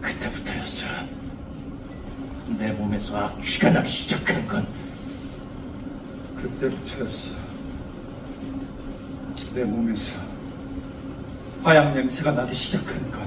그때부터였어. 내 몸에서 악취가 나기 시작한 건 그때부터였어. 내 몸에서 화약 냄새가 나기 시작한 건.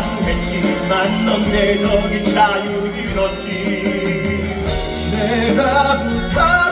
약했지만 넌 내 덕에 자유를 얻지. 내가 부탁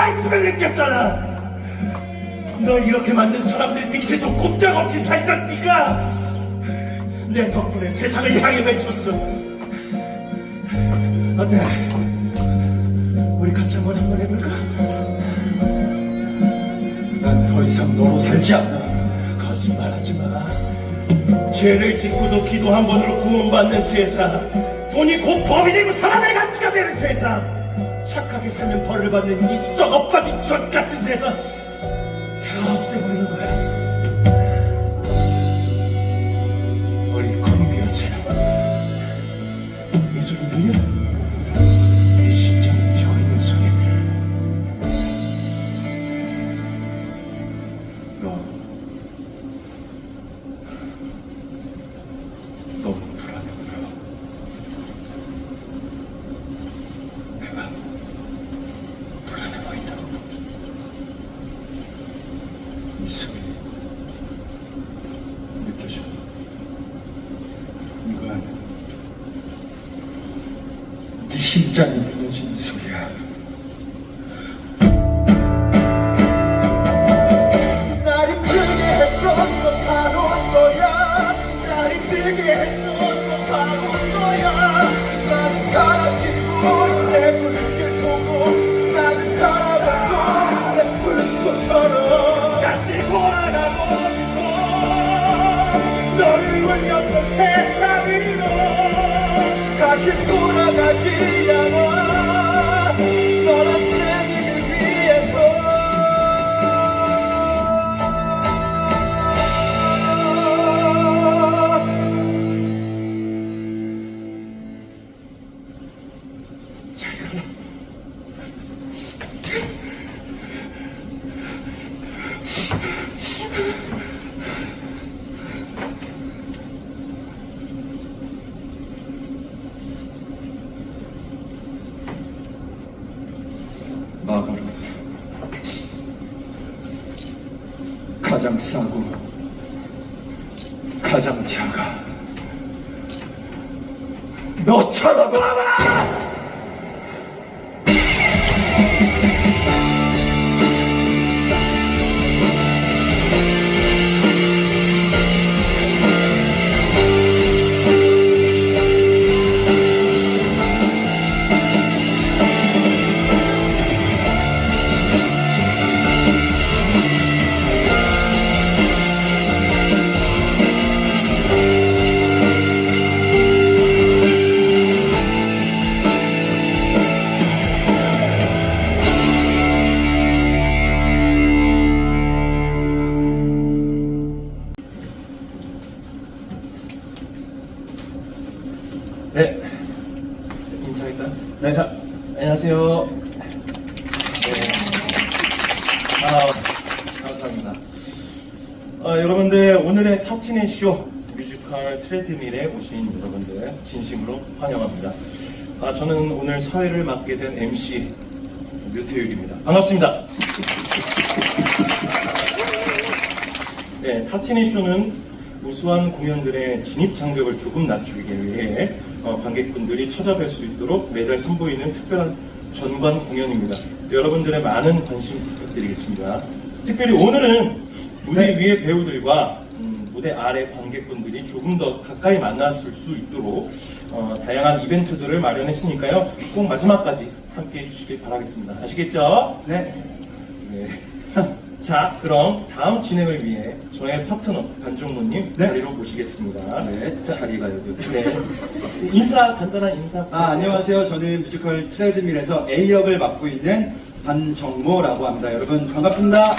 살아있으면 느꼈잖아 너 이렇게 만든 사람들 밑에서 꼼짝없이 살던 네가 내 덕분에 세상을 향해 외쳤어. 어때? 우리 같이 한번 한번 해볼까? 난 더 이상 너로 살지 않아. 거짓말하지 마. 죄를 짓고도 기도 한 번으로 구원받는 세상. 돈이 곧 법이 되고 사람의 가치가 되는 세상. 착하게 살면 벌을 받는 이 썩어빠진 젖 같은 세상 다 없애버리는 거야. 우리 콤비어처럼 미소를 들려? Yeah. 가장 싸고 가장 작아 너 쳐다봐라! 아, 여러분들, 오늘의 타티네 쇼 뮤지컬 트레드밀에 오신 여러분들, 진심으로 환영합니다. 아, 저는 오늘 사회를 맡게 된 MC 류태율입니다. 반갑습니다. 네, 타티네 쇼는 우수한 공연들의 진입 장벽을 조금 낮추기 위해 어, 관객분들이 찾아뵐 수 있도록 매달 선보이는 특별한 전관 공연입니다. 여러분들의 많은 관심 부탁드리겠습니다. 특별히 오늘은 무대 위의 배우들과 음, 무대 아래 관객분들이 조금 더 가까이 만났을 수 있도록 어, 다양한 이벤트들을 마련했으니까요. 꼭 마지막까지 함께 해주시길 바라겠습니다. 아시겠죠? 네 네. 자, 그럼 다음 진행을 위해 저의 파트너 반종무님 네. 자리로 모시겠습니다. 네, 자리가 여기 네. 인사 간단한 인사. 아, 안녕하세요. 저는 뮤지컬 트레드밀에서 A 역을 맡고 있는 반정모라고 합니다. 여러분 반갑습니다.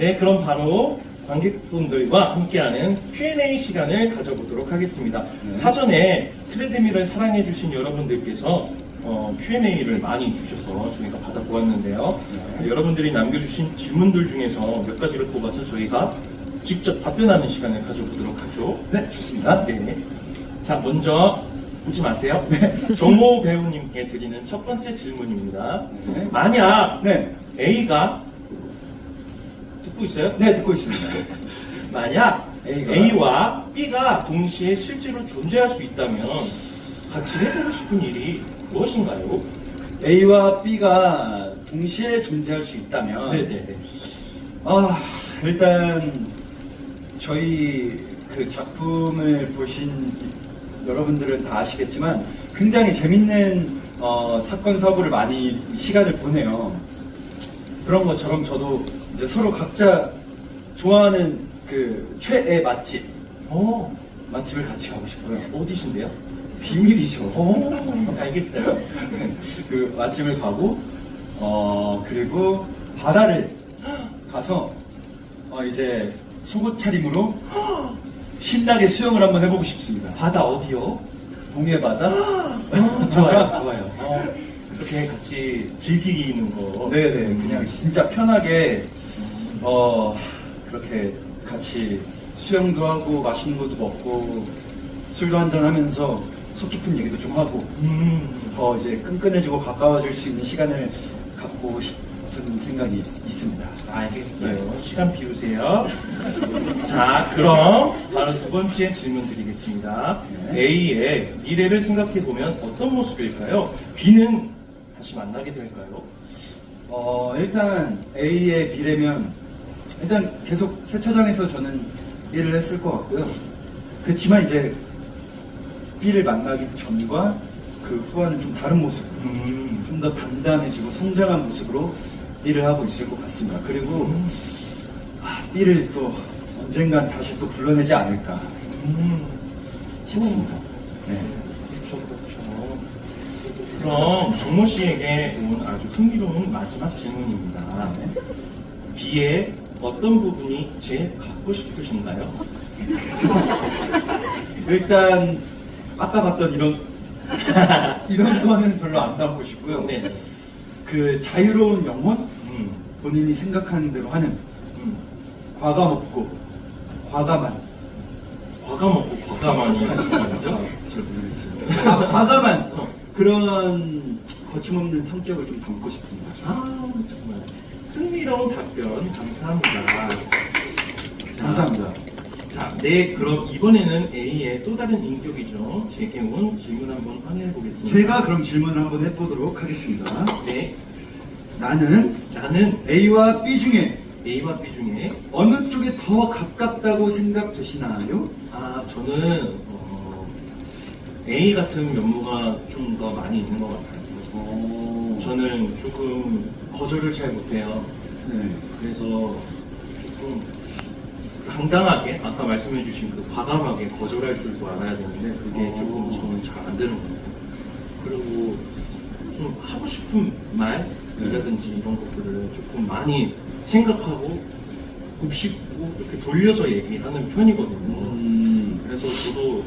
네, 그럼 바로 관객분들과 함께하는 Q&A 시간을 가져보도록 하겠습니다. 네. 사전에 트레드밀을 사랑해주신 여러분들께서 어, Q&A를 많이 주셔서 저희가 받아보았는데요. 네. 여러분들이 남겨주신 질문들 중에서 몇 가지를 뽑아서 저희가 직접 답변하는 시간을 가져보도록 하죠. 네, 좋습니다. 네. 자, 먼저 보지 마세요. 정모 배우님께 드리는 첫 번째 질문입니다. 네. 만약 네, A가 듣고 있어요? 네 듣고 있습니다. 만약 A가? A와 B가 동시에 실제로 존재할 수 있다면 같이 해보고 싶은 일이 무엇인가요? A와 B가 동시에 존재할 수 있다면 네네네. 아 일단 저희 그 작품을 보신 여러분들은 다 아시겠지만 굉장히 재밌는 어, 사건 사고를 많이 시간을 보내요. 그런 것처럼 저도 이제 서로 각자 좋아하는 그 최애 맛집 어, 맛집을 같이 가고 싶어요. 어디신데요? 비밀이죠. 어, 알겠어요. 그 맛집을 가고 어 그리고 바다를 가서 어 이제 속옷 차림으로 신나게 수영을 한번 해보고 싶습니다. 바다 어디요? 동해 바다? 어, 좋아요, 좋아요. 어, 이렇게 같이 즐기는 거. 네네 그냥 진짜 편하게 어 그렇게 같이 수영도 하고 맛있는 것도 먹고 술도 한잔 하면서 속 깊은 얘기도 좀 하고 음, 더 이제 끈끈해지고 가까워질 수 있는 시간을 갖고 싶은 생각이 있, 있습니다. 알겠어요. 시간 비우세요. 자, 그럼 바로 두 번째 질문 드리겠습니다. 네. A의 미래를 생각해 보면 어떤 모습일까요? B는 다시 만나게 될까요? 어, 일단 A의 미래면 일단 계속 세차장에서 저는 일을 했을 것 같고요. 그렇지만 이제 B를 만나기 전과 그 후와는 좀 다른 모습으로 음, 좀더 단단해지고 성장한 모습으로 일을 하고 있을 것 같습니다. 그리고 아, B를 또 언젠간 다시 또 불러내지 않을까 음, 싶습니다. 네. 그럼 정모 씨에게 온 아주 흥미로운 마지막 질문입니다. B의 어떤 부분이 제일 갖고 싶으신가요? 일단 아까 봤던 이런 이런 거는 별로 안 담고 싶고요. 네. 그 자유로운 영혼 음, 본인이 생각하는 대로 하는 음. 과감 없고 과감한 과감 없고 과감하니 거잘 모르겠어요. 아, 과감한 그런 거침없는 성격을 좀 담고 싶습니다. 아 정말 흥미로운 답변 감사합니다. 감사합니다. 자, 네 그럼 이번에는 A의 또 다른 인격이죠. 제게온 질문 한번 확인해 보겠습니다. 제가 그럼 질문을 한번 해보도록 하겠습니다. 네 나는 나는 A와 B 중에 A와 B 중에 어느 쪽에 더 가깝다고 생각되시나요? 아 저는 어, A 같은 면모가 좀 더 많이 있는 것 같아요. 어, 저는 조금 거절을 잘 못해요. 네. 그래서 조금 당당하게 아까 말씀해주신 그 과감하게 거절할 줄도 알아야 되는데 그게 어. 조금 저는 잘 안 되는 것 같아요. 그리고 좀 하고 싶은 말이라든지 이런 것들을 조금 많이 생각하고 곱씹고 이렇게 돌려서 얘기하는 편이거든요. 음, 그래서 저도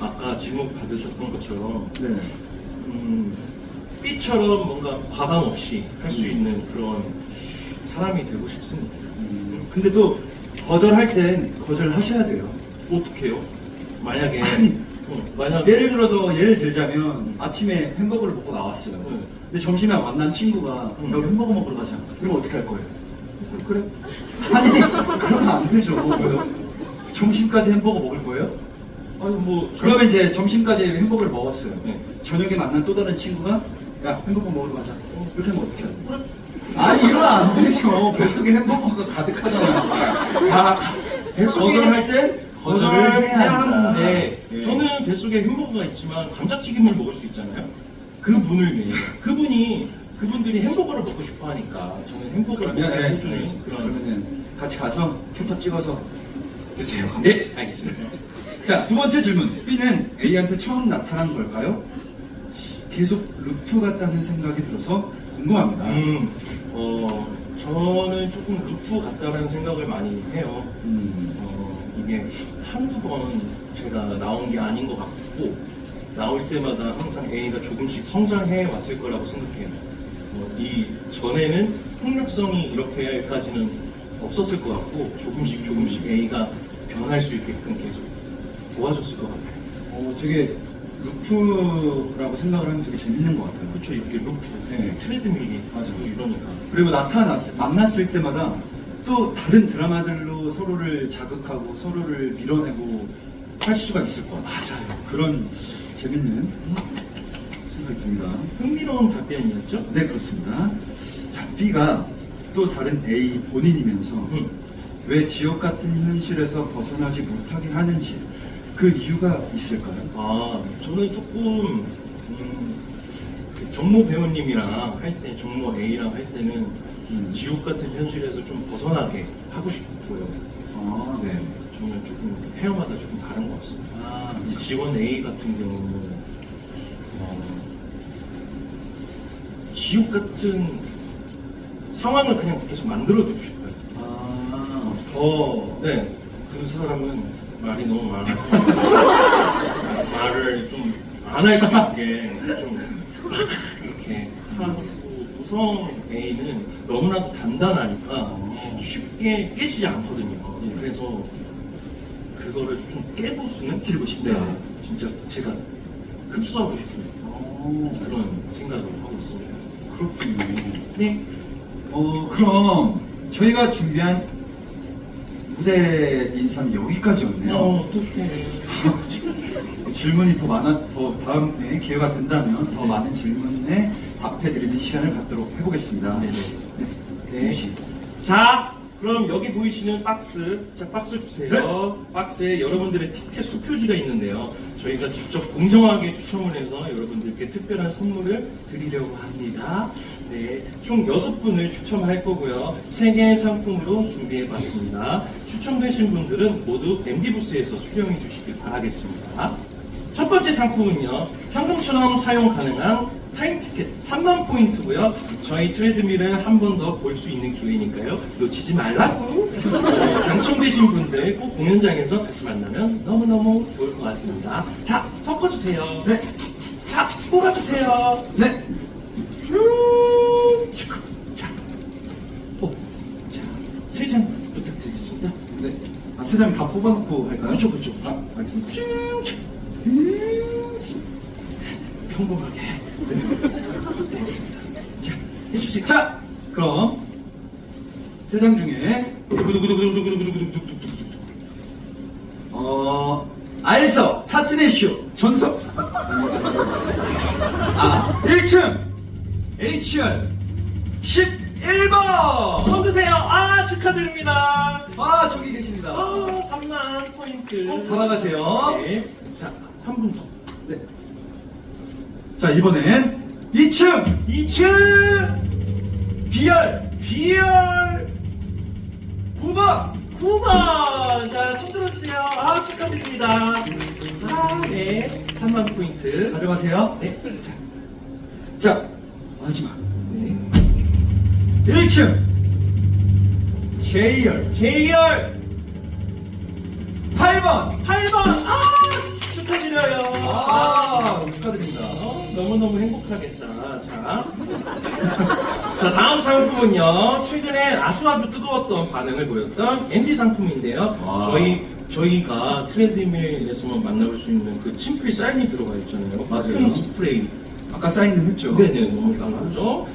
아까 질문 받으셨던 것처럼 네. 음, B처럼 뭔가 과감 없이 할수 음. 있는 그런 사람이 되고 싶습니다. 음, 근데 또 거절할 땐 거절하셔야 돼요. 어떻게요? 만약에 아니, 어, 만약에 예를 들어서 예를 들자면 아침에 햄버거를 먹고 나왔어요. 네. 근데 점심에 만난 친구가 음. 여기 햄버거 먹으러 가자. 그럼 어떻게 할 거예요? 그래 아니 그러면 안 되죠. 점심까지 햄버거 먹을 거예요? 아니 뭐 그러면 이제 점심까지 햄버거를 먹었어요. 네. 저녁에 만난 또 다른 친구가 야 햄버거 먹으러 가자. 이렇게 하면 어떻게 해요? 아니 이러면 안 되죠. 뱃속에 햄버거가 가득하잖아요. 아, 거절할 땐 거절을 해야 하는데 예. 저는 뱃속에 햄버거가 있지만 감자튀김을 먹을 수 있잖아요. 그분을 위해 그분이 그분들이 햄버거를 먹고 싶어 하니까 저는 햄버거를 먹게 네, 해주는. 그런 그러면은 같이 가서 케첩 찍어서 드세요. 네 알겠습니다. 자, 두 번째 질문. B는 A한테 처음 나타난 걸까요? 계속 루프 같다는 생각이 들어서 궁금합니다. 음, 어, 저는 조금 루프 같다라는 생각을 많이 해요. 음, 어, 이게 한두 번 제가 나온 게 아닌 것 같고, 나올 때마다 항상 A가 조금씩 성장해 왔을 거라고 생각해요. 어, 이 전에는 폭력성이 이렇게까지는 없었을 것 같고, 조금씩 조금씩 A가 변할 수 있게끔 계속 도와줬을 것 같아요. 어, 되게 루프라고 생각을 하면 되게 재밌는 것 같아요. 그쵸, 이렇게 루프, 네. 트레드밀이 맞아 이러니까. 그리고 나타났을, 만났을 때마다 또 다른 드라마들로 서로를 자극하고 서로를 밀어내고 할 수가 있을 것 같아요. 맞아요. 그런 재밌는 생각이 듭니다. 흥미로운 답변이었죠? 네, 그렇습니다. 자, B가 또 다른 A 본인이면서 음. 왜 지옥 같은 현실에서 벗어나지 못하게 하는지 그 이유가 있을까요? 아, 저는 조금 음, 그 정모 배우님이랑 할 때, 정모 A랑 할 때는 음. 지옥 같은 현실에서 좀 벗어나게 하고 싶고요. 아, 네. 저는 조금 페어마다 조금 다른 것 같습니다. 아, 이제 지원 A 같은 경우는 어, 지옥 같은 상황을 그냥 계속 만들어주고 싶어요. 아, 더, 네, 그 사람은 말이 너무 많아서 말을 좀 안 할 수 있게 좀 이렇게 하고 우성 A는 너무나도 단단하니까 쉽게 깨지지 않거든요. 그래서 그거를 좀 깨부수는 터뜨리고 싶다. 네, 진짜 제가 흡수하고 싶은 어, 그런 생각을 하고 있습니다. 그렇군요. 네. 어, 그럼 저희가 준비한 무대 인사는 여기까지였네요. 어, 어떡해. 질문이 더 많아, 더 다음에 기회가 된다면 더 네. 많은 질문에 답해드리는 시간을 갖도록 해보겠습니다. 네네. 네. 혹시 자, 그럼 여기 보이시는 박스, 자 박스 주세요. 박스에 여러분들의 티켓 수표지가 있는데요. 저희가 직접 공정하게 추첨을 해서 여러분들께 특별한 선물을 드리려고 합니다. 네, 총 여섯 분을 추첨할 거고요. 세 개의 상품으로 준비해봤습니다. 추첨되신 분들은 모두 MD 부스에서 수령해 주시길 바라겠습니다. 첫 번째 상품은요, 현금처럼 사용 가능한 타임 티켓 3만 포인트고요. 저희 트레드밀을 한 번 더 볼 수 있는 기회니까요. 놓치지 말라고. 어, 당첨되신 분들 꼭 공연장에서 다시 만나면 너무너무 좋을 것 같습니다. 자, 섞어주세요. 네, 자, 뽑아주세요. 네, 슈! 축. 자, 오, 자, 세장 부탁드리겠습니다. 네. 아, 세장 다 뽑아놓고 할까요? 그쵸, 그쵸. 아, 알겠습니다. 슈! 축. 평범하게 자, 해주세요. 자, 그럼 세 장 중에 두구두구두구두구두구두구두구두구두구 어 알서 타트네쇼 전석사 아 1층 HR 11번 손 드세요. 아 축하드립니다. 아 저기 계십니다 아 3만 포인트. 받아가세요 네. 자, 한 분 더. 네. 자 이번엔 2층 2층 비열 비열 9번 9번. 자, 손 들어주세요. 아, 축하드립니다. 아, 네. 3만 포인트. 가져가세요 네. 자, 자 마지막 네. 1층 제이열 제이열 8번 8번. 아, 축하드려요. 아 축하드립니다 어, 너무너무 행복하겠다. 자. 자, 다음 상품은요. 최근에 아수아수 뜨거웠던 반응을 보였던 MD 상품인데요. 와. 저희, 저희가 트렌드밀에서만 만나볼 수 있는 그 침플 사인이 들어가 있잖아요. 맞아요. 큰 스프레이. 아까 사인을 했죠 네네, 너무 강하죠.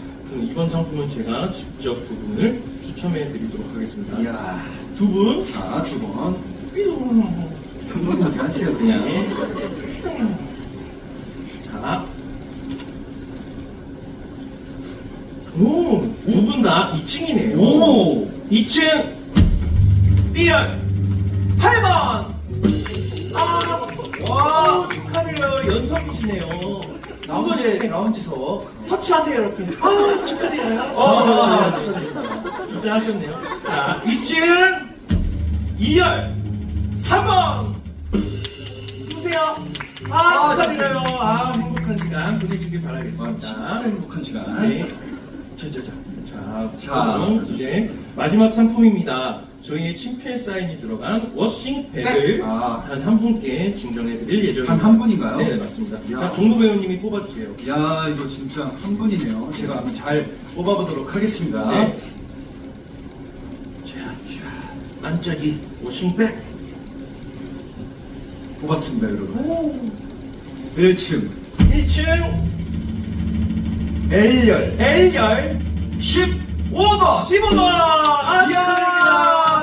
이번 상품은 제가 직접 두 분을 추첨해 드리도록 하겠습니다. 이야 두 분. 자 두번 삐용. 한번 하세요 그냥 자. 오, 두 분 다 2층이네요. 오 2층 B열 8번. 아, 와, 축하드려요. 연속이시네요. 라운지 라운지석 터치하세요, 이렇게. 아, 축하드려요. 아, 어, 축하드립니다. 진짜 하셨네요. 자, 2층 2열 3번. 누구세요? 아, 아, 축하드려요. 아, 행복한 시간 보내시길 바라겠습니다. 진짜 행복한 시간 네. 자, 자, 자. 자, 자, 그럼 이제 마지막 상품입니다. 저희의 친필 사인이 들어간 워싱백을 네. 아. 단 한 분께 증정해 드릴 예정입니다. 단한 분인가요? 네, 맞습니다. 이야. 자, 종도 배우님이 뽑아주세요. 야 이거 진짜 한 분이네요 제가 한번 잘 뽑아보도록 하겠습니다 네. 자, 자, 반짝이 워싱백. 뽑았습니다 여러분 오. 1층 1층 L열 L열 15번 15번. 아, 이야 축하드립니다.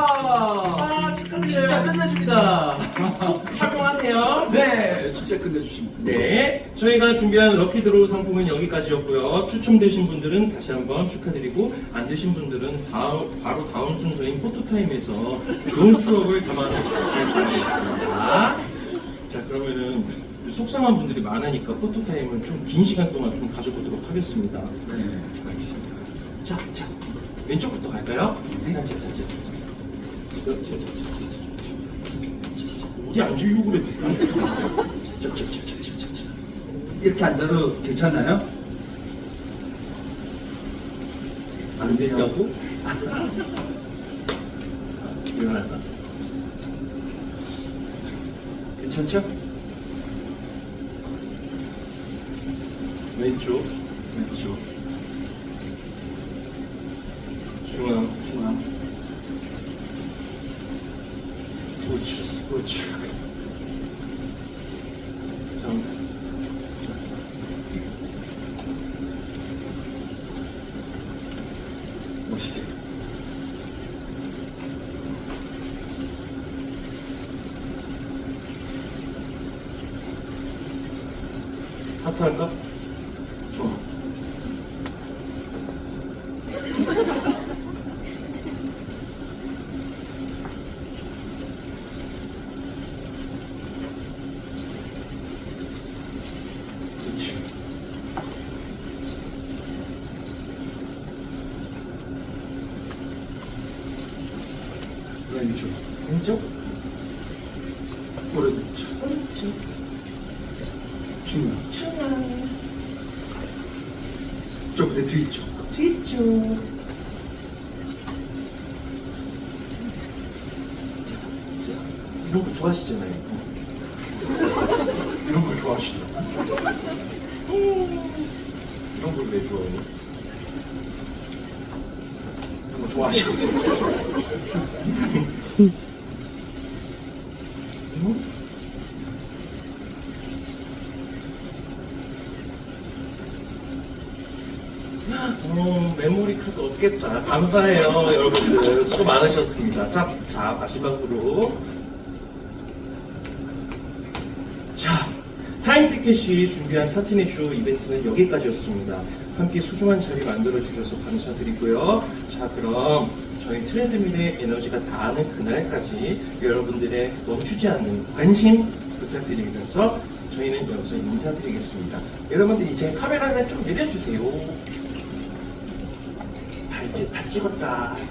아, 진짜 축하드려요. 끝내줍니다 착용하세요. 네 진짜 끝내주십니다 네, 저희가 준비한 럭키드로우 상품은 여기까지였고요. 추첨되신 분들은 다시 한번 축하드리고 안 되신 분들은 다음, 바로 다음 순서인 포토타임에서 좋은 추억을 담아내시길 바라겠습니다. 자, 그러면은 속상한 분들이 많으니까 포토타임을 좀 긴 시간 동안 좀 가져보도록 하겠습니다. 네 알겠습니다 자, 자, 왼쪽부터 갈까요? 네. 자, 자, 자, 자, 자. 자, 자. 어디 앉으려고 그래? 자, 자, 자, 자, 자, 자, 자. 이렇게 앉아도 괜찮나요? 안 된다고? 일어났다. 괜찮죠? 왼쪽, 왼쪽 лучше, лучше. Там 왼쪽 왼쪽, 오른쪽 오른쪽, 중앙 중앙, 저 무대 뒤쪽 뒤쪽. 이런 거 좋아하시잖아요. 이런 걸 좋아하시죠? 이런 걸 왜 좋아해요? 이런 거 좋아하시거든요 음, 메모리 카드 없겠다. 감사해요, 여러분들. 수고 많으셨습니다. 자, 자, 마지막으로. 자, 타임티켓이 준비한 타티네쇼 이벤트는 여기까지였습니다. 함께 소중한 자리 만들어주셔서 감사드리고요. 자, 그럼 저희 트렌드민의 에너지가 닿는 그날까지 여러분들의 멈추지 않는 관심 부탁드리면서 저희는 여기서 인사드리겠습니다. 여러분들 이제 카메라를 좀 내려주세요. 다 이제 다 찍었다.